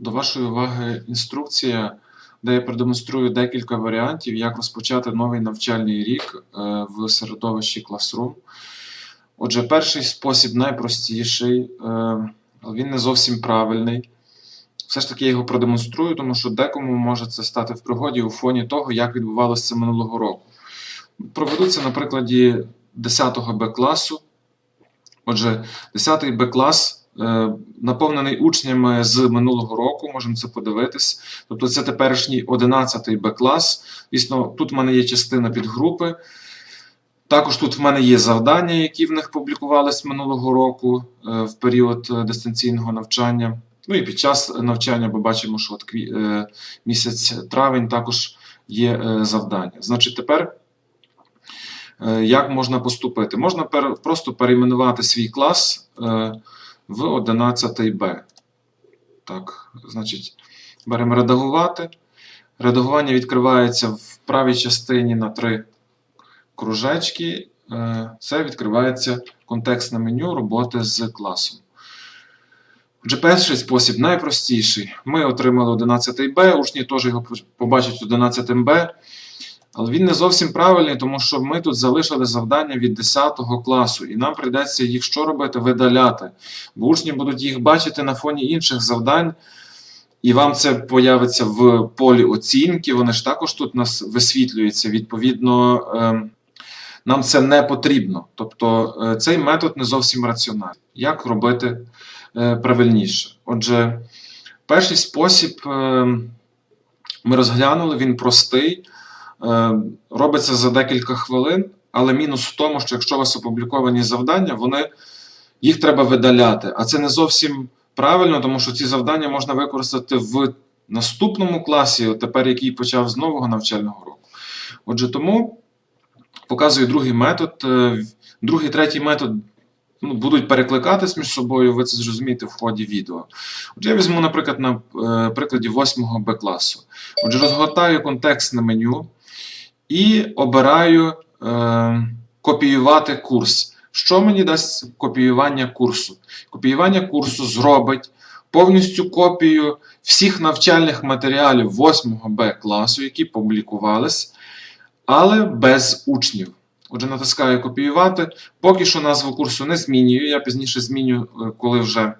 До вашої уваги інструкція, де я продемонструю декілька варіантів, як розпочати новий навчальний рік е, в середовищі Classroom. Отже, перший спосіб найпростіший, е, він не зовсім правильний. Все ж таки я його продемонструю, тому що декому може це стати в пригоді у фоні того, як відбувалося це минулого року. Проведу це на прикладі 10 Б класу. Отже, 10 Б клас наповнений учнями з минулого року, можемо це подивитись. Тобто це теперішній 11-й Б клас. Звісно, тут в мене є частина підгрупи. Також тут в мене є завдання, які в них публікувались минулого року е, в період е, дистанційного навчання. Ну і під час навчання, бо бачимо, що от е, місяць травень також є е, завдання. Значить, тепер е, як можна поступити? Можна просто перейменувати свій клас е, в 11 Б. Так, значить, беремо редагувати. Редагування відкривається в правій частині на три кружечки. Е, Це відкривається контекстне меню роботи з класом. Отже, перший спосіб найпростіший. Ми отримали 11 Б, учні теж його побачать 11 Б. Але він не зовсім правильний, тому що ми тут залишили завдання від 10 класу, і нам прийдеться їх що робити? Видаляти. Бо учні будуть їх бачити на фоні інших завдань, і вам це появиться в полі оцінки. Вони ж також тут нас висвітлюються. Відповідно, ем, нам це не потрібно. Тобто е, цей метод не зовсім раціональний. Як робити е, правильніше? Отже, перший спосіб е, ми розглянули, він простий. Е, Робиться за декілька хвилин, але мінус в тому, що якщо у вас опубліковані завдання, вони, їх треба видаляти. А це не зовсім правильно, тому що ці завдання можна використати в наступному класі, тепер який почав з нового навчального року. Отже, тому показую другий метод. Е, Другий, третій метод ну, будуть перекликатись між собою, ви це зрозумієте в ході відео. Отже, я візьму, наприклад, на е, прикладі 8 Б класу. Отже, розгортаю контекстне меню і обираю е, копіювати курс. Що мені дасть копіювання курсу? Копіювання курсу зробить повністю копію всіх навчальних матеріалів 8 Б класу, які публікувались, але без учнів. Отже, натискаю копіювати. Поки що назву курсу не змінюю. Я пізніше зміню, е, коли вже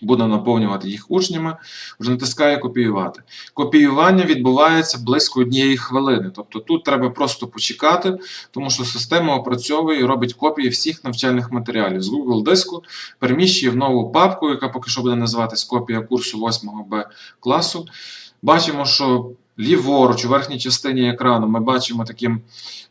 буду наповнювати їх учнями. Вже натискаю копіювати. Копіювання відбувається близько однієї хвилини. Тобто тут треба просто почекати, тому що система опрацьовує і робить копії всіх навчальних матеріалів з Google диску, переміщує в нову папку, яка поки що буде називатись копія курсу 8 Б класу. Бачимо, що ліворуч, у верхній частині екрану, ми бачимо таким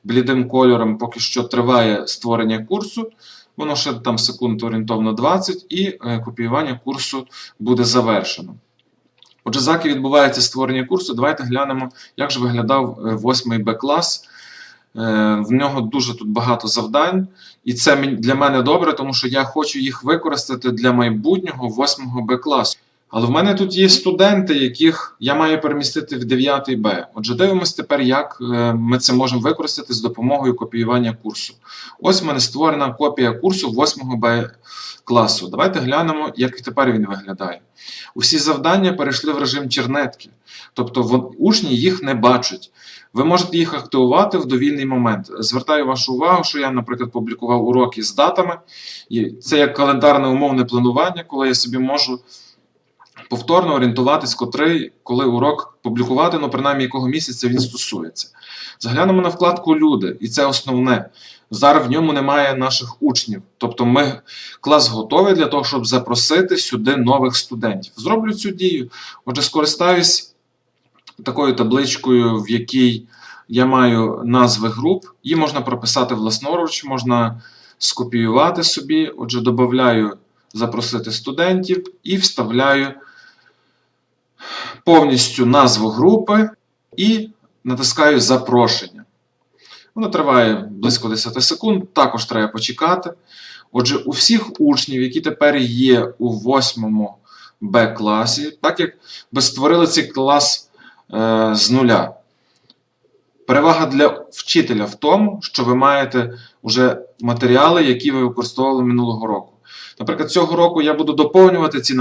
блідим кольором, поки що триває створення курсу. Воно ще там секунд орієнтовно 20, і е, копіювання курсу буде завершено. Отже, заки відбувається створення курсу. Давайте глянемо, як же виглядав 8 Б клас. Е, В нього дуже тут багато завдань, і це для мене добре, тому що я хочу їх використати для майбутнього 8 Б класу. Але в мене тут є студенти, яких я маю перемістити в 9 Б. Отже, дивимось тепер, як е, ми це можемо використати з допомогою копіювання курсу. Ось в мене створена копія курсу 8 Б класу. Давайте глянемо, як тепер він виглядає. Усі завдання перейшли в режим чернетки, тобто учні їх не бачать. Ви можете їх активувати в довільний момент. Звертаю вашу увагу, що я, наприклад, публікував уроки з датами. Це як календарне умовне планування, коли я собі можу повторно орієнтуватись, котрий, коли урок публікувати, ну принаймні якого місяця він стосується. Заглянемо на вкладку Люди, і це основне. Зараз в ньому немає наших учнів. Тобто ми клас готовий для того, щоб запросити сюди нових студентів. Зроблю цю дію. Отже, скористаюсь такою табличкою, в якій я маю назви груп. Її можна прописати власноруч, можна скопіювати собі. Отже, додаю запросити студентів і вставляю повністю назву групи і натискаю запрошення. Воно триває близько 10 секунд, також треба почекати. Отже, у всіх учнів, які тепер є у 8 Б класі, так як ви створили цей клас е, з нуля. Перевага для вчителя в тому, що ви маєте вже матеріали, які ви використовували минулого року. Наприклад, цього року я буду доповнювати ці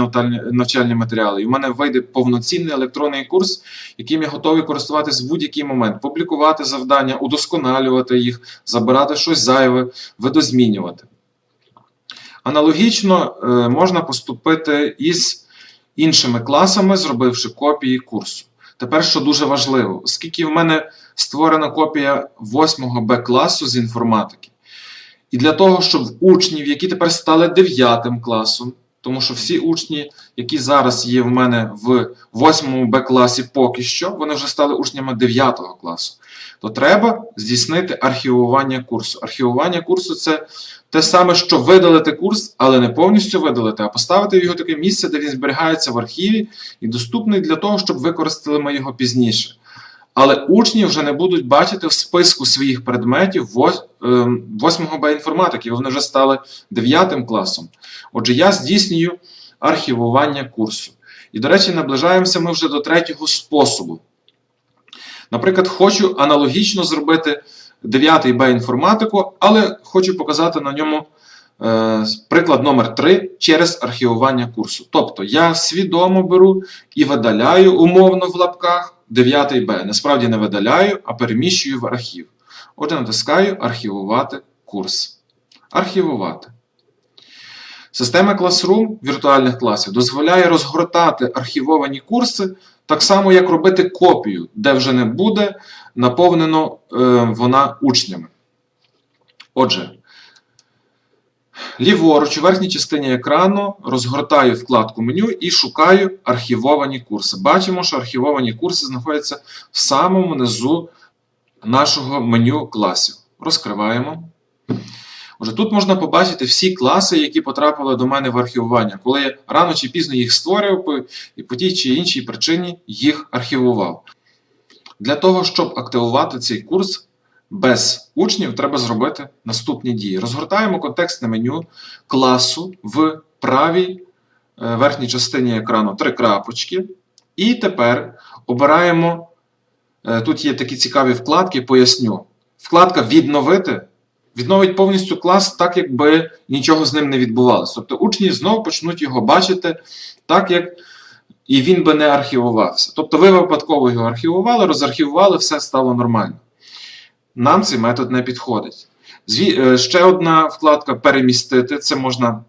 навчальні, матеріали, і в мене вийде повноцінний електронний курс, яким я готовий користуватись в будь-який момент, публікувати завдання, удосконалювати їх, забирати щось зайве, видозмінювати. Аналогічно е, можна поступити із іншими класами, зробивши копії курсу. Тепер, що дуже важливо, оскільки в мене створена копія 8 Б класу з інформатики. І для того, щоб учнів, які тепер стали 9 класом, тому що всі учні, які зараз є в мене в 8 Б класі поки що, вони вже стали учнями 9 класу, то треба здійснити архівування курсу. Архівування курсу це те саме, що видалити курс, але не повністю видалити, а поставити в його таке місце, де він зберігається в архіві і доступний для того, щоб використали ми його пізніше. Але учні вже не будуть бачити в списку своїх предметів 8 Б інформатики, вони вже стали 9 класом. Отже, я здійснюю архівування курсу. І, до речі, наближаємося ми вже до третього способу. Наприклад, хочу аналогічно зробити 9 Б інформатику, але хочу показати на ньому е, приклад номер 3 через архівування курсу. Тобто я свідомо беру і видаляю умовно в лапках 9 Б. Насправді не видаляю, а переміщую в архів. Отже, натискаю Архівувати курс. Архівувати. Система Classroom віртуальних класів дозволяє розгортати архівовані курси так само, як робити копію, де вже не буде наповнено е, вона учнями. Отже, ліворуч у верхній частині екрану розгортаю вкладку меню і шукаю архівовані курси. Бачимо, що архівовані курси знаходяться в самому низу нашого меню класів. Розкриваємо. Отже, тут можна побачити всі класи, які потрапили до мене в архівування, коли я рано чи пізно їх створював і по тій чи іншій причині їх архівував. Для того, щоб активувати цей курс без учнів, треба зробити наступні дії. Розгортаємо контекстне меню класу в правій е, верхній частині екрану три крапочки. І тепер обираємо. е, Тут є такі цікаві вкладки, поясню. Вкладка Відновити відновить повністю клас так, якби нічого з ним не відбувалося. Тобто учні знову почнуть його бачити так, як і він би не архівувався. Тобто ви випадково його архівували, розархівували, все стало нормально. Нам цей метод не підходить. Е, Ще одна вкладка перемістити. Це можна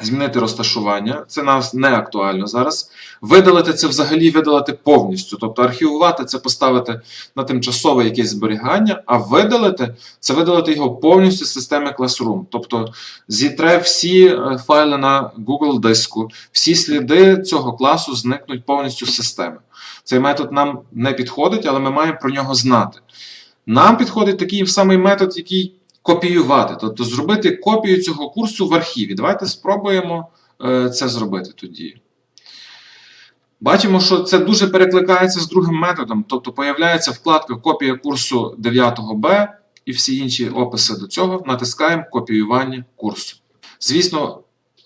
змінити розташування. Це нас не актуально зараз. Видалити це взагалі видалити повністю. Тобто архівувати це поставити на тимчасове якесь зберігання, а видалити це видалити його повністю з системи Classroom. Тобто зітре всі е, файли на Google диску, всі сліди цього класу зникнуть повністю з системи. Цей метод нам не підходить, але ми маємо про нього знати. Нам підходить такий самий метод, який копіювати, тобто зробити копію цього курсу в архіві. Давайте спробуємо е, це зробити тоді. Бачимо, що це дуже перекликається з другим методом, тобто появляється вкладка копія курсу 9 Б і всі інші описи до цього. Натискаємо копіювання курсу. Звісно,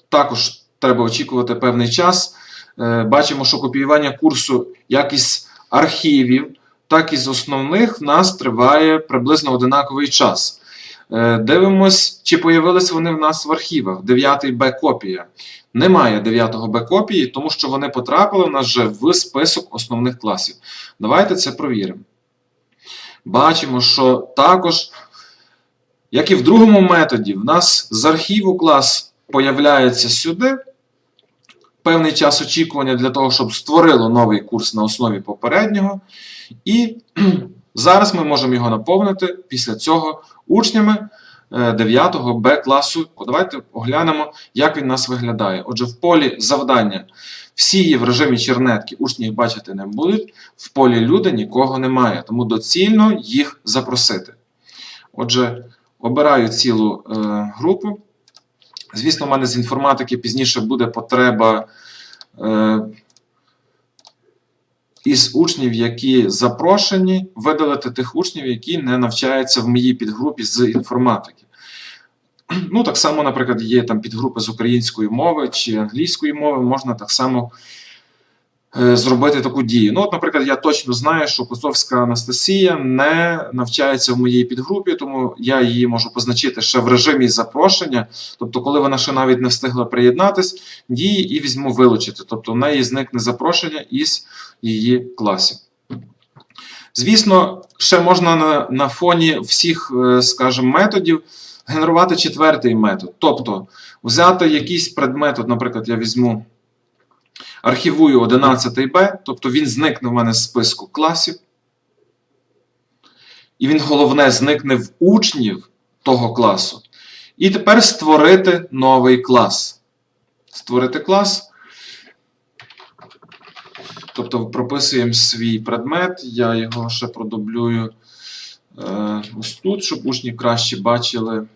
також треба очікувати певний час. Е, Бачимо, що копіювання курсу як із архівів, так і з основних в нас триває приблизно одинаковий час. Е, Дивимось, чи появились вони в нас в архівах. 9 Б копія. Немає 9 Б копії, тому що вони потрапили в нас вже в список основних класів. Давайте це провіримо. Бачимо, що також, як і в другому методі, в нас з архіву клас появляється сюди. Певний час очікування для того, щоб створило новий курс на основі попереднього. І зараз ми можемо його наповнити після цього учнями 9 Б класу. Давайте оглянемо, як він у нас виглядає. Отже, в полі завдання всі є в режимі чернетки, учні їх бачити не будуть. В полі люди нікого немає, тому доцільно їх запросити. Отже, обираю цілу е, групу. Звісно, в мене з інформатики пізніше буде потреба е, із учнів, які запрошені, видалити тих учнів, які не навчаються в моїй підгрупі з інформатики. Ну, так само, наприклад, є там підгрупи з української мови чи англійської мови, можна так само зробити таку дію. Ну, от, наприклад, я точно знаю, що Козовська Анастасія не навчається в моїй підгрупі, тому я її можу позначити ще в режимі запрошення. Тобто, коли вона ще навіть не встигла приєднатись, дії і візьму вилучити. Тобто, в неї зникне запрошення із її класів. Звісно, ще можна на, на фоні всіх, е, скажімо, методів генерувати четвертий метод. Тобто взяти якийсь предмет, от, наприклад, я візьму, архівую 11b, тобто він зникне в мене з списку класів. І він, головне, зникне в учнів того класу. І тепер створити новий клас. Створити клас. Тобто прописуємо свій предмет, я його ще продублюю е, ось тут, щоб учні краще бачили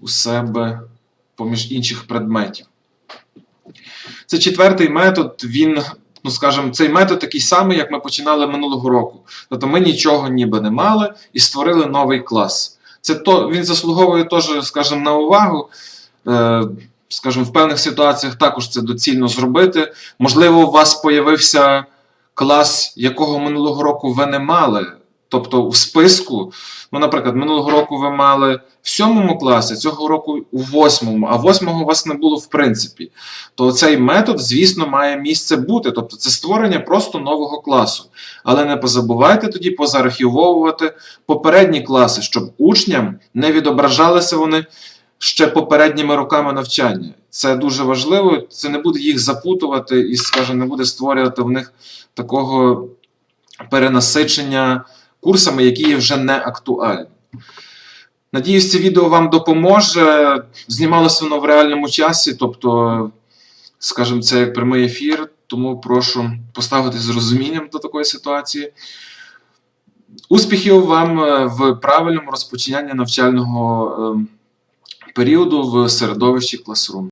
у себе поміж інших предметів. Це четвертий метод, він, ну скажімо, цей метод такий самий, як ми починали минулого року. Тобто ми нічого ніби не мали і створили новий клас. Це то, він заслуговує теж, скажімо, на увагу. Е, скажімо, в певних ситуаціях також це доцільно зробити. Можливо, у вас появився клас, якого минулого року ви не мали. Тобто в списку, ну, наприклад, минулого року ви мали в сьомому класі, цього року у восьмому, а восьмого у вас не було в принципі. То цей метод, звісно, має місце бути. Тобто це створення просто нового класу. Але не позабувайте тоді позарахівовувати попередні класи, щоб учням не відображалися вони ще попередніми роками навчання. Це дуже важливо. Це не буде їх запутувати і, скажімо, не буде створювати в них такого перенасичення курсами, які є вже не актуальні. Надіюсь, це відео вам допоможе. Знімалося воно в реальному часі, тобто, скажімо, це як прямий ефір, тому прошу поставити з розумінням до такої ситуації. Успіхів вам е, в правильному розпочинанні навчального е, періоду в середовищі Classroom.